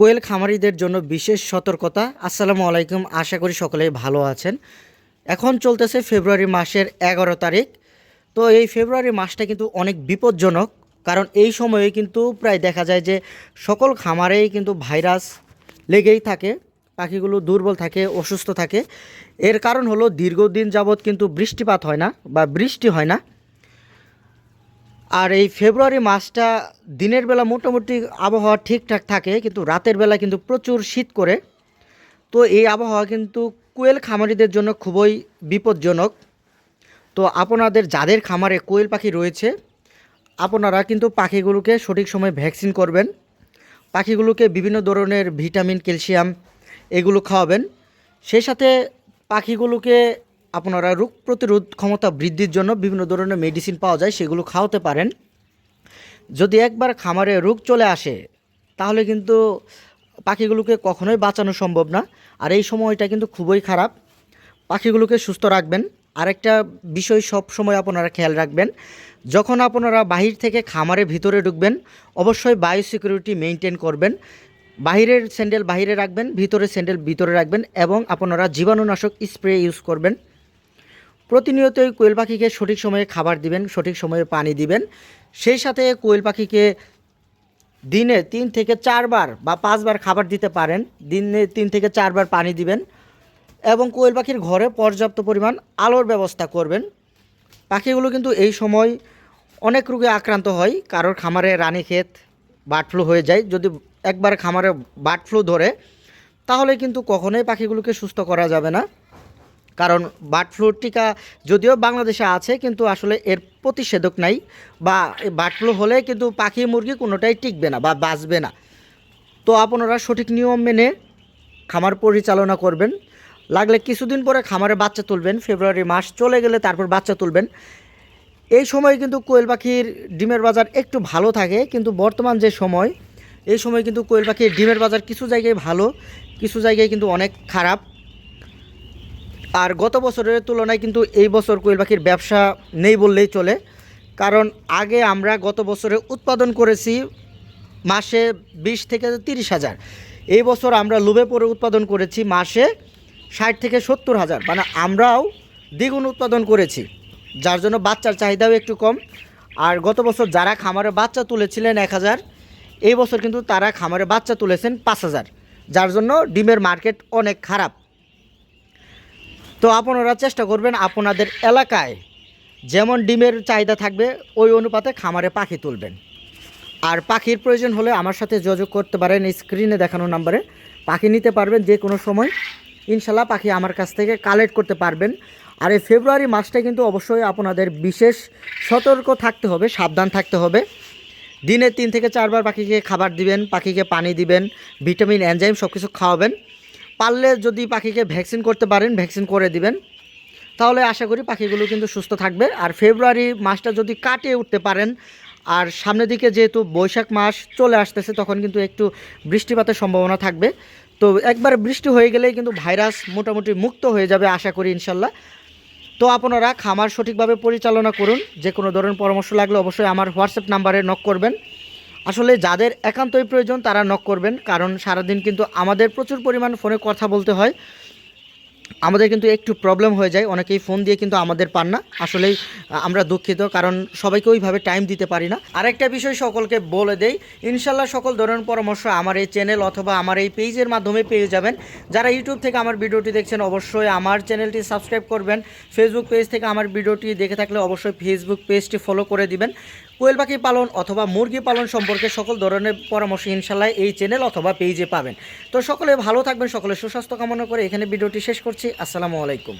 কোয়েল খামারিদের জন্য বিশেষ সতর্কতা। আসসালামু আলাইকুম, আশা করি সকলেই ভালো আছেন। এখন চলতেছে ফেব্রুয়ারি মাসের এগারো তারিখ। তো এই ফেব্রুয়ারি মাসটা কিন্তু অনেক বিপজ্জনক, কারণ এই সময়ে কিন্তু প্রায় দেখা যায় যে সকল খামারেই কিন্তু ভাইরাস লেগেই থাকে, পাখিগুলো দুর্বল থাকে, অসুস্থ থাকে। এর কারণ হলো দীর্ঘদিন যাবৎ কিন্তু বৃষ্টিপাত হয় না বা বৃষ্টি হয় না। আর এই ফেব্রুয়ারি মাসটা দিনের বেলা মোটামুটি আবহাওয়া ঠিকঠাক থাকে, কিন্তু রাতের বেলা কিন্তু প্রচুর শীত করে। তো এই আবহাওয়া কিন্তু কোয়েল খামারিদের জন্য খুবই বিপজ্জনক। তো আপনাদের যাদের খামারে কোয়েল পাখি রয়েছে, আপনারা কিন্তু পাখিগুলোকে সঠিক সময়ে ভ্যাকসিন করবেন। পাখিগুলোকে বিভিন্ন ধরনের ভিটামিন, ক্যালসিয়াম এগুলো খাওয়াবেন। সেই সাথে পাখিগুলোকে আপনারা রোগ প্রতিরোধ ক্ষমতা বৃদ্ধির জন্য বিভিন্ন ধরনের মেডিসিন পাওয়া যায়, সেগুলো খাওয়াতে পারেন। যদি একবার খামারে রোগ চলে আসে, তাহলে কিন্তু পাখিগুলোকে কখনোই বাঁচানো সম্ভব না। আর এই সময়টা কিন্তু খুবই খারাপ। পাখিগুলোকে সুস্থ রাখবেন। আরেকটা বিষয় সব সময় আপনারা খেয়াল রাখবেন, যখন আপনারা বাহির থেকে খামারের ভিতরে ঢুকবেন, অবশ্যই বায়ো সিকিউরিটি মেনটেন করবেন। বাহিরের স্যান্ডেল বাইরে রাখবেন, ভিতরের স্যান্ডেল ভিতরে রাখবেন এবং আপনারা জীবাণুনাশক স্প্রে ইউজ করবেন। প্রতিনিয়তই কোয়েল পাখিকে সঠিক সময়ে খাবার দিবেন, সঠিক সময়ে পানি দিবেন। সেই সাথে কোয়েল পাখিকে দিনে তিন থেকে চারবার বা পাঁচবার খাবার দিতে পারেন। দিনে তিন থেকে চারবার পানি দিবেন এবং কোয়েল পাখির ঘরে পর্যাপ্ত পরিমাণ আলোর ব্যবস্থা করবেন। পাখিগুলো কিন্তু এই সময় অনেক রোগে আক্রান্ত হয়। কারোর খামারে রানী ক্ষেত, বার্ড ফ্লু হয়ে যায়। যদি একবার খামারে বার্ড ফ্লু ধরে, তাহলে কিন্তু কখনোই পাখিগুলোকে সুস্থ করা যাবে না। কারণ বার্ড ফ্লুর টিকা যদিও বাংলাদেশে আছে, কিন্তু আসলে এর প্রতিষেধক নাই বা বার্ড ফ্লু হলে কিন্তু পাখি, মুরগি কোনোটাই টিকবে না বা বাঁচবে না। তো আপনারা সঠিক নিয়ম মেনে খামার পরিচালনা করবেন। লাগলে কিছুদিন পরে খামারে বাচ্চা তুলবেন, ফেব্রুয়ারি মাস চলে গেলে তারপর বাচ্চা তুলবেন। এই সময় কিন্তু কোয়েল পাখির ডিমের বাজার একটু ভালো থাকে, কিন্তু বর্তমান যে সময়, এই সময় কিন্তু কোয়েল পাখির ডিমের বাজার কিছু জায়গায় ভালো, কিছু জায়গায় কিন্তু অনেক খারাপ। আর গত বছরের তুলনায় কিন্তু এই বছর কোয়েল পাখির ব্যবসা নেই বললেই চলে। কারণ আগে আমরা গত বছরে উৎপাদন করেছি মাসে বিশ থেকে তিরিশ হাজার। এই বছর আমরা লোভে পরে উৎপাদন করেছি মাসে ষাট থেকে সত্তর হাজার। মানে আমরাও দ্বিগুণ উৎপাদন করেছি, যার জন্য বাচ্চার চাহিদাও একটু কম। আর গত বছর যারা খামারে বাচ্চা তুলেছিলেন এক হাজার, এই বছর কিন্তু তারা খামারে বাচ্চা তুলেছেন পাঁচ হাজার, যার জন্য ডিমের মার্কেট অনেক খারাপ। তো আপনারা চেষ্টা করবেন আপনাদের এলাকায় যেমন ডিমের চাহিদা থাকবে, ওই অনুপাতে খামারে পাখি তুলবেন। আর পাখির প্রয়োজন হলে আমার সাথে যোগাযোগ করতে পারেন, স্ক্রিনে দেখানো নাম্বারে। পাখি নিতে পারবেন যে কোনো সময়। ইনশাল্লাহ পাখি আমার কাছ থেকে কালেক্ট করতে পারবেন। আর এই ফেব্রুয়ারি মাসটা কিন্তু অবশ্যই আপনাদের বিশেষ সতর্ক থাকতে হবে, সাবধান থাকতে হবে। দিনে তিন থেকে চারবার পাখিকে খাবার দিবেন, পাখিকে পানি দিবেন, ভিটামিন, এনজাইম সব কিছু খাওয়াবেন। পারলে যদি পাখিকে ভ্যাকসিন করতে পারেন, ভ্যাকসিন করে দিবেন, তাহলে আশা করি পাখিগুলো কিন্তু সুস্থ থাকবে। আর ফেব্রুয়ারি মাসটা যদি কাটিয়ে উঠতে পারেন, আর সামনের দিকে যেহেতু বৈশাখ মাস চলে আসতেছে, তখন কিন্তু একটু বৃষ্টিপাতের সম্ভাবনা থাকবে। তো একবার বৃষ্টি হয়ে গেলেই কিন্তু ভাইরাস মোটামুটি মুক্ত হয়ে যাবে আশা করি ইনশাল্লাহ। তো আপনারা খামার সঠিকভাবে পরিচালনা করুন, যে কোনো ধরনের পরামর্শ লাগলে অবশ্যই আমার হোয়াটসঅ্যাপ নাম্বারে নক করবেন। আসলে যাদের একান্তই প্রয়োজন, তারা নক করবেন। কারণ সারাদিন কিন্তু আমাদের প্রচুর পরিমাণ ফোনে কথা বলতে হয়। আমাদের কিন্তু একটু প্রবলেম হয়ে যায়। অনেকেই ফোন দিয়ে কিন্তু আমাদের পান না। আসলেই আমরা দুঃখিত, কারণ সবাইকে ওইভাবে টাইম দিতে পারি না। আরেকটা বিষয় সকলকে বলে দেই ইনশাল্লাহ সকল ধরনের পরামর্শ আমার এই চ্যানেল অথবা আমার এই পেজের মাধ্যমে পেয়ে যাবেন। যারা ইউটিউব থেকে আমার ভিডিওটি দেখছেন, অবশ্যই আমার চ্যানেলটি সাবস্ক্রাইব করবেন। ফেসবুক পেজ থেকে আমার ভিডিওটি দেখে থাকলে অবশ্যই ফেসবুক পেজটি ফলো করে দিবেন। কোয়েল পাখি পালন অথবা মুরগি পালন সম্পর্কে সকল ধরনের পরামর্শ ইনশাল্লাহ এই চ্যানেল অথবা পেজে পাবেন। তো সকলে ভালো থাকবেন, সকলে সুস্বাস্থ্য কামনা করে এখানে ভিডিওটি শেষ করছি। আসসালামু আলাইকুম।